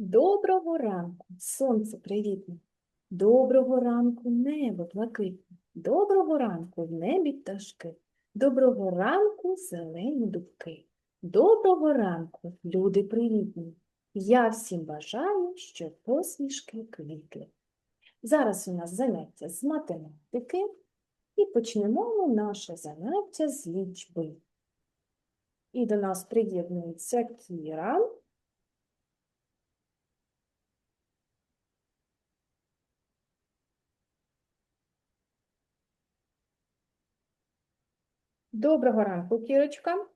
Доброго ранку, сонце привітне. Доброго ранку, небо блакитне. Доброго ранку, в небі пташки. Доброго ранку, зелені дубки. Доброго ранку, люди привітні. Я всім бажаю, щоб посмішки квітли. Зараз у нас заняття з математики і почнемо наше заняття з лічби. І до нас приєднується Кіра. Доброго ранку, Кірочка.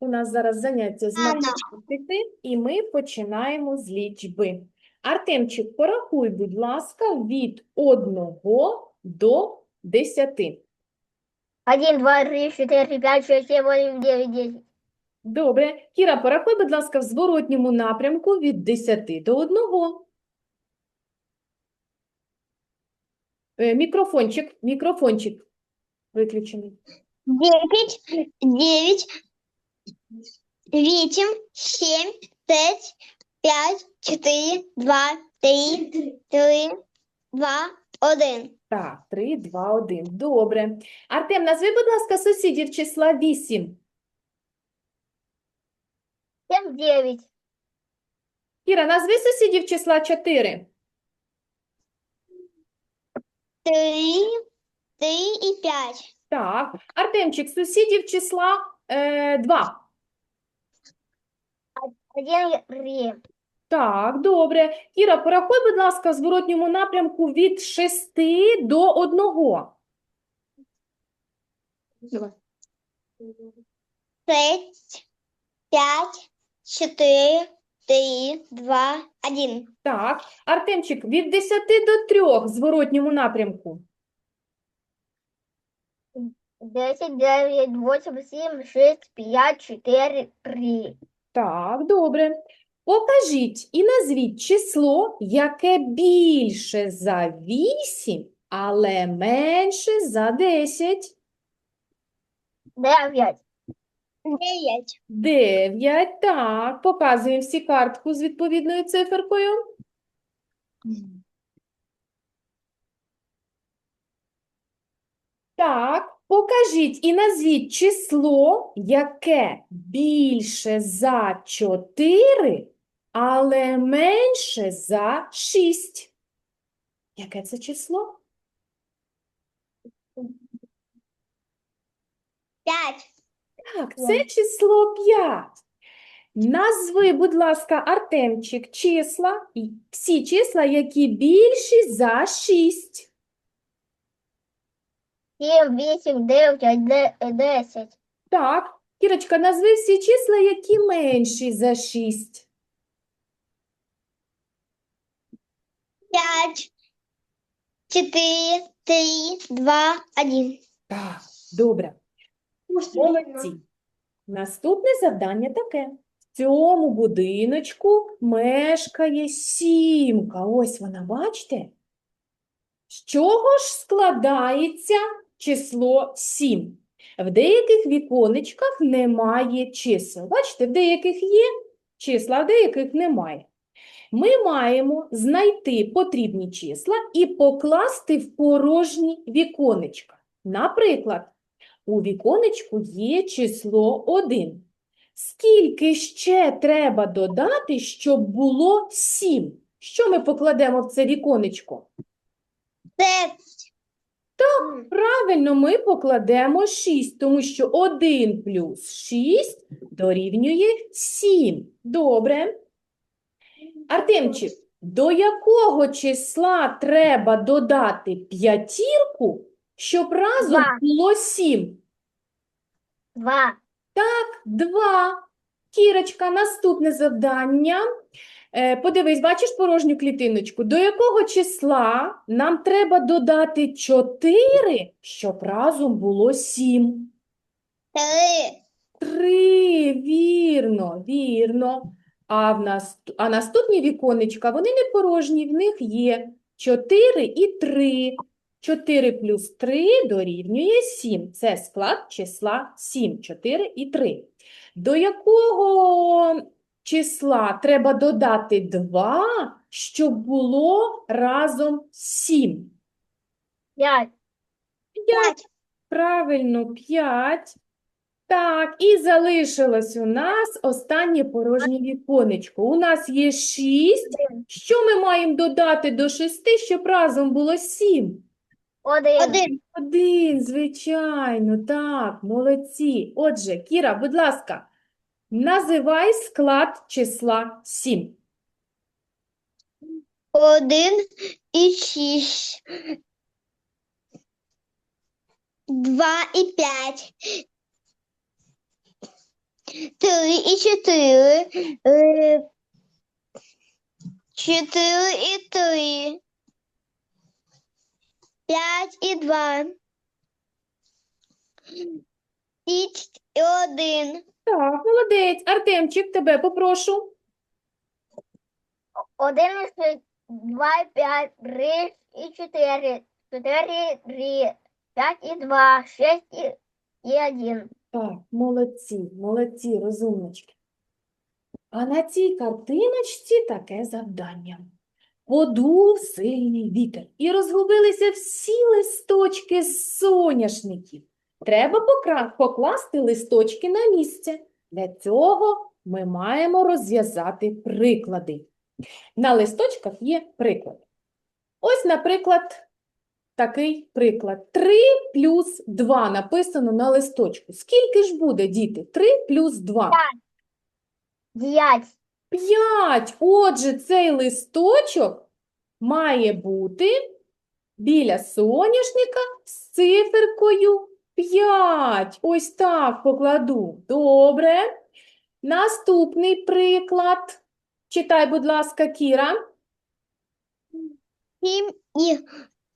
У нас зараз заняття з математики, і ми починаємо з лічби. Артемчик, порахуй, будь ласка, від 1 до 10. Один, два, три, четыре, пять, шесть, семь, восемь, девять, десять. Добре. Кіра, порахуй, будь ласка, в зворотньому напрямку від 10 до 1. Е, Мікрофончик, мікрофончик виключений. Девять, девять, восемь, семь, пять, пять, четыре, два, три, три, два, один. Так, 3, 2, 1. Добре. Артем, назви, будь ласка, сусідів числа 8. Семь, девять, Кіра, назви сусідів числа 4. три, три и пять. Так. Артемчик, сусідів числа е, 2. Один, три. Так, добре. Кіра, порахуй, будь ласка, в зворотньому напрямку від 6 до 1. Давай. Шесть, пять, четыре, три, два, один. Так. Артемчик, від 10 до 3 в зворотньому напрямку. Десять, девять, восемь, семь, шесть, пять, четыре, три. Так, добре. Покажіть і назвіть число, яке більше за 8, але менше за 10. Девять. Девять. 9. Так, показуємо всі картку з відповідною циферкою. Так, покажіть і назвіть число, яке більше за 4, але менше за 6. Яке це число? Пять. Так, це число 5. Назви, будь ласка, Артемчик, числа, і всі числа, які більші за 6. Семь, восемь, девять, оде- десять. Так, Кірочка, назви всі числа, які менші за 6. Пять, четыре, три, два, один. Так, добре. Молодці. Наступне завдання таке. В цьому будиночку мешкає сімка. Ось вона, бачите? З чого ж складається число 7? В деяких віконечках немає чисел. Бачите, в деяких є числа, а в деяких немає. Ми маємо знайти потрібні числа і покласти в порожні віконечка. Наприклад, у віконечку є число 1. Скільки ще треба додати, щоб було 7? Що ми покладемо в це віконечко? Шесть. Так. Правильно, ми покладемо 6, тому що 1 плюс 6 дорівнює 7. Добре. Артемчик, до якого числа треба додати п'ятірку, щоб разом Два. було 7? Два. Два. Кірочка, наступне завдання. Е, Подивись, бачиш порожню клітиночку? До якого числа нам треба додати 4, щоб разом було 7? Три. Три, вірно, вірно. А, в нас, а наступні віконечка, вони не порожні, в них є 4 і 3. 4 плюс 3 дорівнює 7. Це склад числа 7, 4 і 3. До якого числа треба додати 2, щоб було разом 7. П'ять. 5. Правильно, 5. Так, і залишилось у нас останнє порожнє віконечко. У нас є 6. Що ми маємо додати до 6, щоб разом було 7? Один. Один. Один, звичайно, так, молодці. Отже, Кіра, будь ласка, називай склад числа 7. Один і шість. Два і п'ять. Три і чотири. Е, Чотири і три. П'ять і два. Шість і один. Так, молодець. Артемчик, тебе попрошу. Один шість. Два п'ять. Три і чотири. Чотири три. П'ять і два. Шість і, і один. Так, молодці, молодці, розумнички. А на цій картиночці таке завдання. Подув сильний вітер, і розгубилися всі листочки з соняшників. Треба покласти листочки на місце. Для цього ми маємо розв'язати приклади. На листочках є приклад. Ось, наприклад, такий приклад. 3 плюс 2 написано на листочку. Скільки ж буде, діти? 3 плюс 2. П'ять. 5. Отже, цей листочок має бути біля соняшника з циферкою 5. Ось так покладу. Добре. Наступний приклад. Читай, будь ласка, Кіра. Сім і,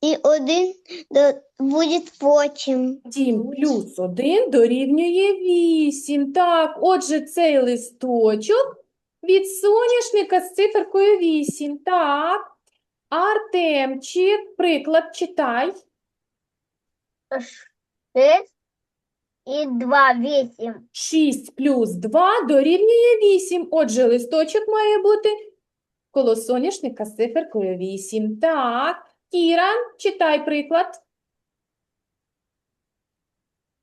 і один до, буде потім. 7 плюс 1 дорівнює 8. Так, отже, цей листочок від соняшника з циферкою 8. Так. Артемчик, приклад читай. Шість і два. Вісім. 6 плюс 2 дорівнює 8. Отже, листочок має бути коло соняшника з циферкою 8. Так. Кіра, читай приклад.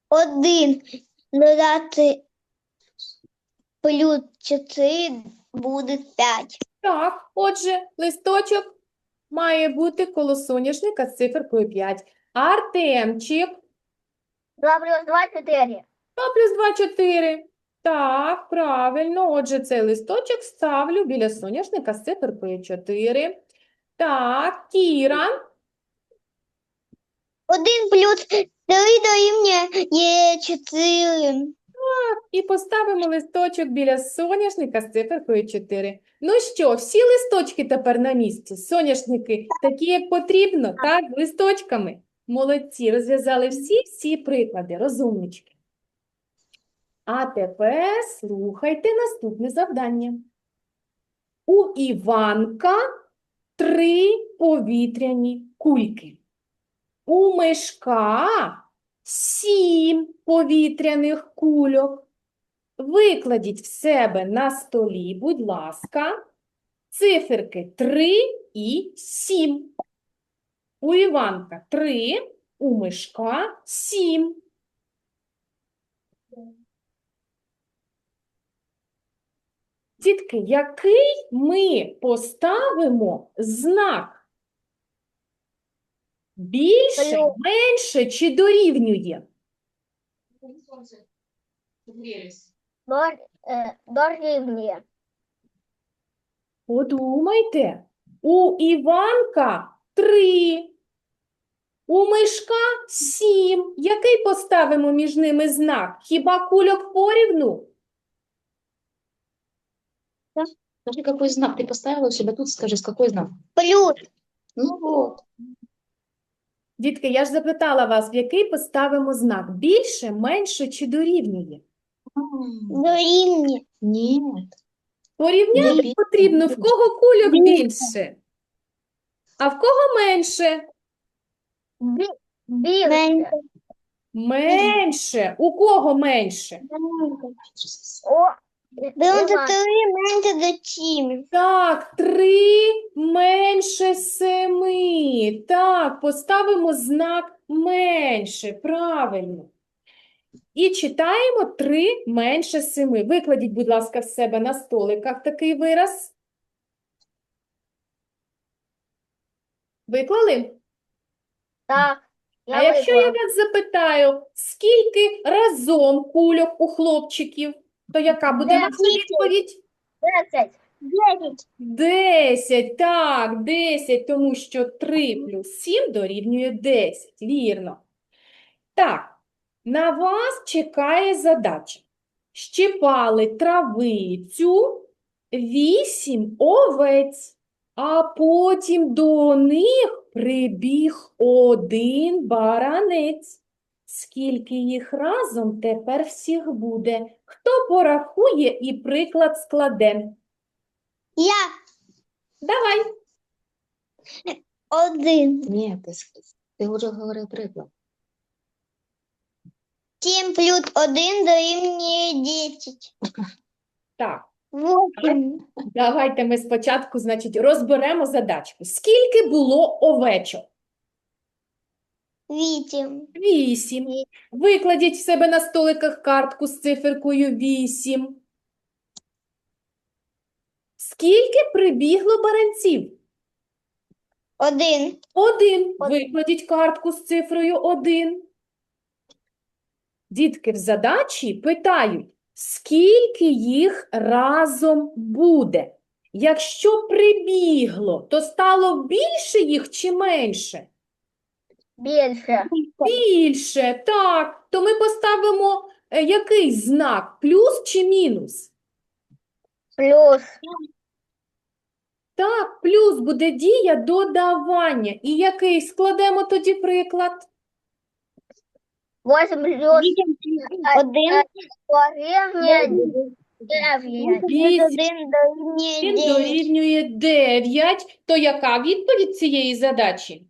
Один додати плюс чотири буде п'ять. Так, отже, листочок має бути коло соняшника з циферкою 5. Артемчик, Два плюс два. Чотири. 2 плюс 2 – 4. Так, правильно. Отже, цей листочок ставлю біля соняшника з циферкою 4. Так, Кіра. Один плюс три дорівнює є чотири. І поставимо листочок біля соняшника з циферкою 4. Ну що, всі листочки тепер на місці? Соняшники такі, як потрібно, так, з листочками. Молодці, розв'язали всі-всі приклади, розумнички. А тепер слухайте наступне завдання. У Іванка три повітряні кульки. У Мишка сім повітряних кульок. Викладіть в себе на столі, будь ласка, циферки 3 і 7. У Іванка 3, у Мишка 7. Дітки, який ми поставимо знак? Більше, менше чи дорівнює? Дор, е, дорівнює. Подумайте, у Іванка три, у Мишка сім. Який поставимо між ними знак? Хіба кульок порівну? Скажи, какой знак ты поставила у себя тут, скажи, с какой знак? Плюс Ну вот. Дітки, я ж запитала вас, в який поставимо знак? Більше, менше чи дорівнює? Дорівнює. Нет. Порівняти Більше, потрібно, в кого кульок більше, а в кого менше? Бі, більше. Менше. Менше. У кого менше? О, Дев'яносто три менше до сім. Так, три менше семи. Так, поставимо знак менше. Правильно. І читаємо три менше семи. Викладіть, будь ласка, в себе на столиках такий вираз. Виклали? Так. А якщо я вас запитаю, скільки разом кульок у хлопчиків, то яка буде ваша відповідь? Десять. Дев'ять. Десять, так, десять, тому що 3 плюс 7 дорівнює 10, вірно. Так, на вас чекає задача. Щипали травицю 8 овець, а потім до них прибіг один баранець. Скільки їх разом тепер всіх буде? Хто порахує і приклад складе? Я Давай. один. Ні, ти, ти вже говорив приклад. Сім плюс один дорівнює десять. Так, Восемь. давайте ми спочатку, значить, розберемо задачку. Скільки було овечок? Вісім. Вісім. Викладіть в себе на столиках картку з циферкою вісім. Скільки прибігло баранців? Один. Один. Викладіть картку з цифрою один. Дітки в задачі питають, скільки їх разом буде? Якщо прибігло, то стало більше їх чи менше? Більше. Більше, так. То ми поставимо е, який знак? Плюс чи мінус? Плюс. Так, плюс буде дія додавання. І який складемо тоді приклад? Восемь плюс Один. дорівнює дев'ять. Вісім. Один дорівнює Він дев'ять. дорівнює 9. То яка відповідь цієї задачі?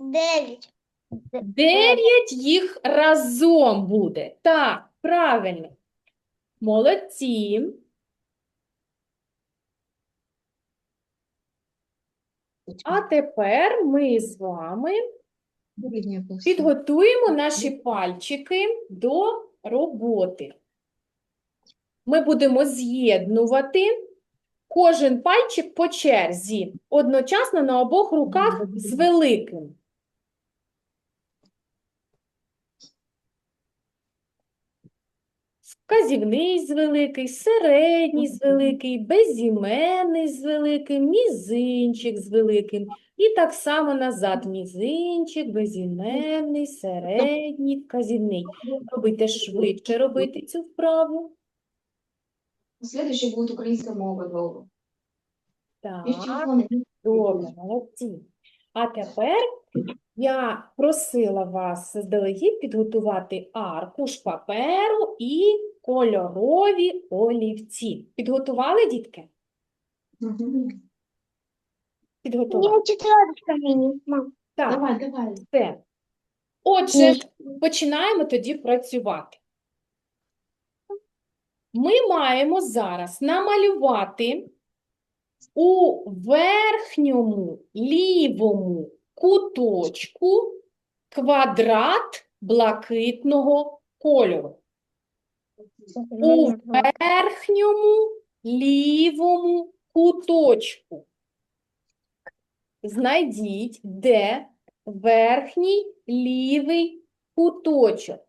Дев'ять. 9 їх разом буде. Так, правильно. Молодці. А тепер ми з вами плюс. Підготуємо наші пальчики до роботи. Ми будемо з'єднувати кожен пальчик по черзі, одночасно на обох руках з великим. Вказівний з великий, середній з великий, безіменний з великим, мізинчик з великим. І так само назад. Мізинчик, безіменний, середній, вказівний. Робити швидше робити цю вправу. Следующее будет українська мова довго. Так. Добре, молодці. А тепер я просила вас заздалегідь підготувати аркуш паперу і кольорові олівці. Підготували, дітки? Мгм. Підготували. Я четвертка мені, мам. Так, Давай, давай. все. Отже, починаємо тоді працювати. Ми маємо зараз намалювати у верхньому лівому куточку квадрат блакитного кольору. У верхньому лівому куточку. Знайдіть, де верхній лівий куточок.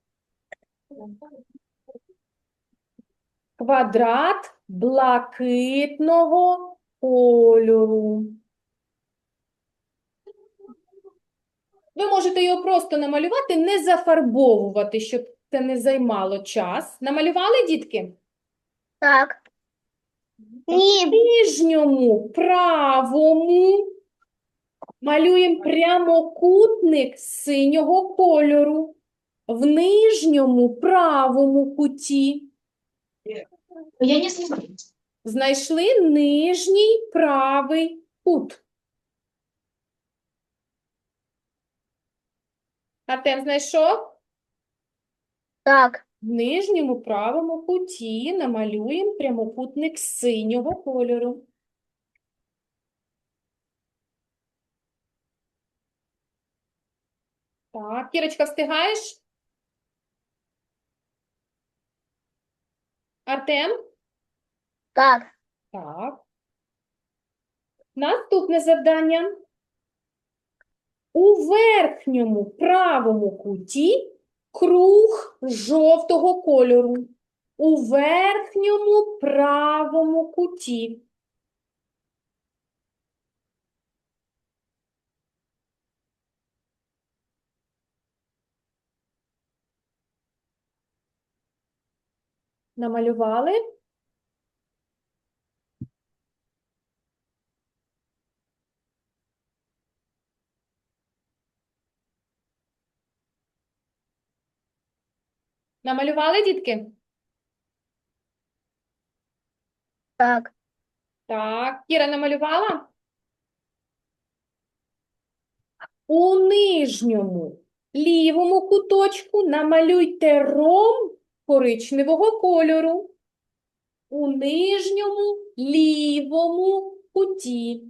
Квадрат блакитного кольору. Ви можете його просто намалювати, не зафарбовувати, щоб це не займало час. Намалювали, дітки? Так. В нижньому правому малюємо прямокутник синього кольору. В нижньому правому куті Я не знаю. знайшли нижній правий кут. Артем знайшов? Так. В нижньому правому куті намалюємо прямокутник синього кольору. Так, Кірочка, встигаєш? Артем? Так. Так. Наступне завдання. У верхньому правому куті круг жовтого кольору. У верхньому правому куті. Намалювали? Намалювали, дітки? Так. Так, Кіра намалювала? У нижньому лівому куточку намалюйте ромб коричневого кольору. У нижньому лівому куті.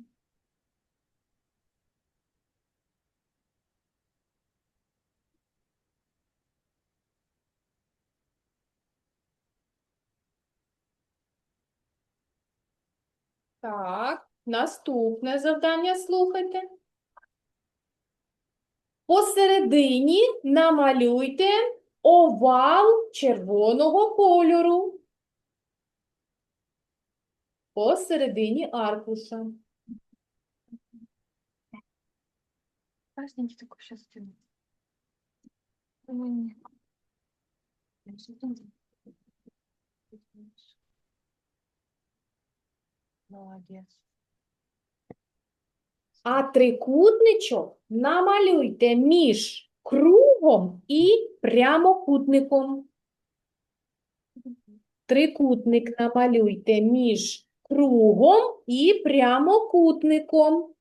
Так, наступне завдання слухайте. Посередині намалюйте овал червоного кольору. Посередині аркуша. Красненький такой сейчас. Молодец. А трикутничок намалюйте між кругом і прямокутником. Трикутник намалюйте між кругом і прямокутником.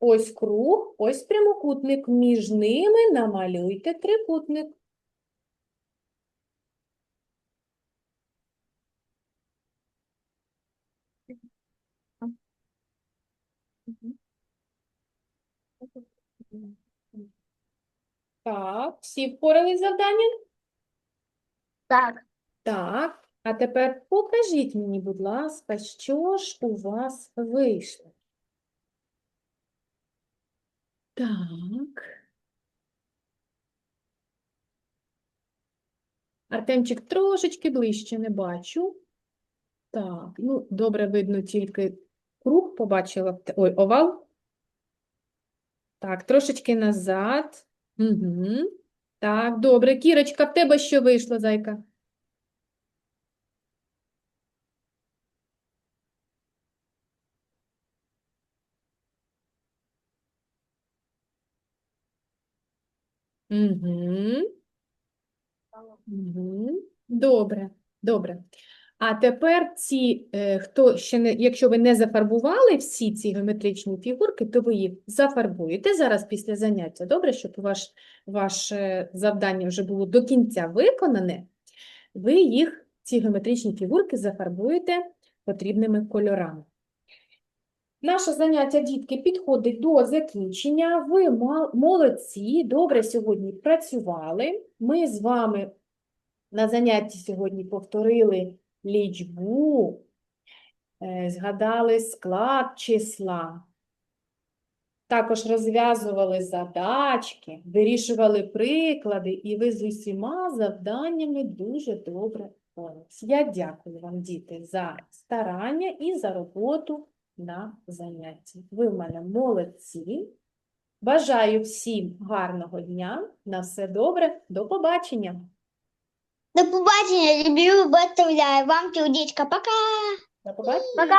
Ось круг, ось прямокутник. Між ними намалюйте трикутник. Так, всі впорались з завданням? Так. Так, а тепер покажіть мені, будь ласка, що ж у вас вийшло. Так. Артемчик трошечки ближче не бачу. Так, ну, добре видно тільки круг побачила. Ой, овал. Так, трошечки назад. Угу. Так, добре. Кірочка, в тебе що вийшло, зайка? Угу. Угу. Добре, добре. А тепер ці, е, хто ще не, якщо ви не зафарбували всі ці геометричні фігурки, то ви їх зафарбуєте зараз після заняття. Добре, щоб ваш, ваше завдання вже було до кінця виконане. Ви їх, ці геометричні фігурки, зафарбуєте потрібними кольорами. Наше заняття, дітки, підходить до закінчення. Ви молодці, добре сьогодні працювали. Ми з вами на занятті сьогодні повторили лічбу, е, згадали склад числа, також розв'язували задачки, вирішували приклади, і ви з усіма завданнями дуже добре впорались. Я дякую вам, діти, за старання і за роботу на занятті. Ви в мене молодці. Бажаю всім гарного дня. На все добре. До побачення. До побачення, люблю, виставляю. Вам, чудічка, пока. До побачення. Пока.